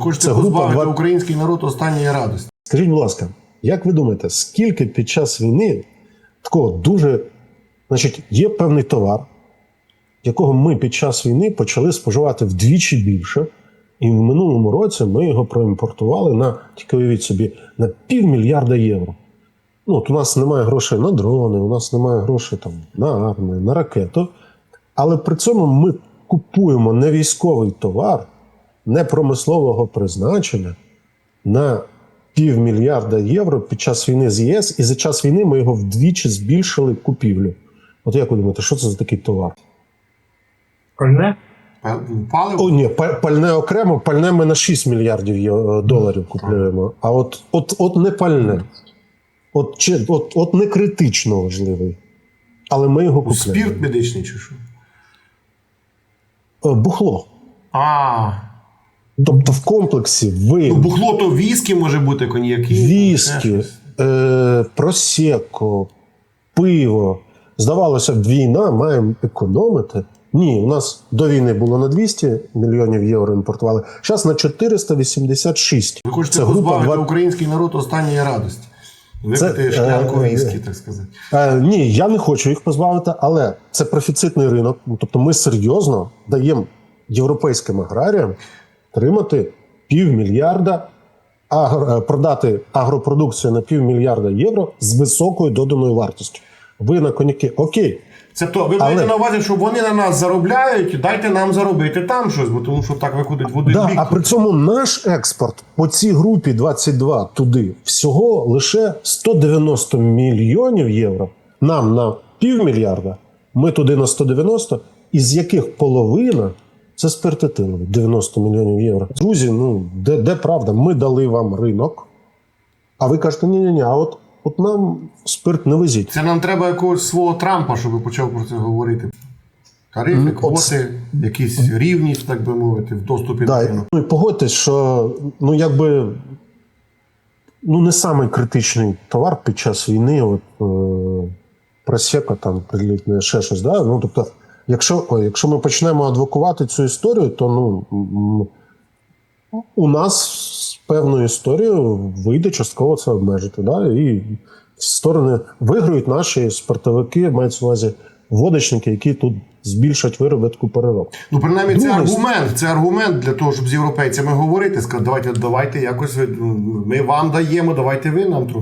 Ви хочете Це група позбавити два- український народ останньої радості. Скажіть, будь ласка, як ви думаєте, скільки під час війни такого дуже, значить, є певний товар, якого ми під час війни почали споживати вдвічі більше, і в минулому році ми його проімпортували на тільки уявіть собі на півмільярда євро. Ну, от у нас немає грошей на дрони, у нас немає грошей там, на армію, на ракету. Але при цьому ми купуємо не військовий товар, не промислового призначення на півмільярда євро під час війни з ЄС, і за час війни ми його вдвічі збільшили купівлю. От як ви думаєте, що це за такий товар? Пальне? Паливо? О, ні, пальне окремо, пальне ми на 6 мільярдів е, доларів купуємо. А от, от, от не пальне. От, чи, от, от не критично важливий. Але ми його купуємо. Спірт медичний чи що? Е, Бухло. А, Тобто в комплексі ви ну, бухло то віскі може бути, коньяки. віскі, е, просеко, пиво. Здавалося б, війна, маємо економити. Ні, у нас до війни було на 200 мільйонів євро імпортували. Зараз на 486. Ви хочете Це позбавити два- український народ останньої радості. Випити Це, шклянку е, е, віскі, так сказати. Е, ні, я не хочу їх позбавити, але це профіцитний ринок. Тобто ми серйозно даємо європейським аграріям тримати півмільярда, агро, е, продати агропродукцію на півмільярда євро з високою доданою вартістю. Ви на коньяки, окей. Це то, ви Але- маєте на увазі, що вони на нас заробляють, дайте нам заробити там щось, бо тому що так виходить в один Да, бік. а при цьому наш експорт по цій групі 22 туди всього лише 190 мільйонів євро. Нам на півмільярда, ми туди на 190, із яких половина це спиртетилові 90 мільйонів євро. Друзі, ну де, де правда? Ми дали вам ринок, а ви кажете, ні, ні, ні, а от, от нам спирт не везіть. Це нам треба якогось свого Трампа, щоб почав про це говорити. Тарифи, квоти, якісь рівність, так би мовити, в доступі до Да, ринку. ну і погодьтесь, що ну якби ну не самий критичний товар під час війни, от е, просека там прилітне ще щось. Да? Ну тобто, якщо, ой, якщо ми почнемо адвокувати цю історію, то ну у нас з певною історією вийде частково це обмежити. Да? І сторони виграють наші спортовики, мається на увазі водочники, які тут збільшать виробітку переробку. Ну, принаймні, це аргумент. Це аргумент для того, щоб з європейцями говорити. Сказати, давайте, давайте якось ми вам даємо, давайте ви нам трохи.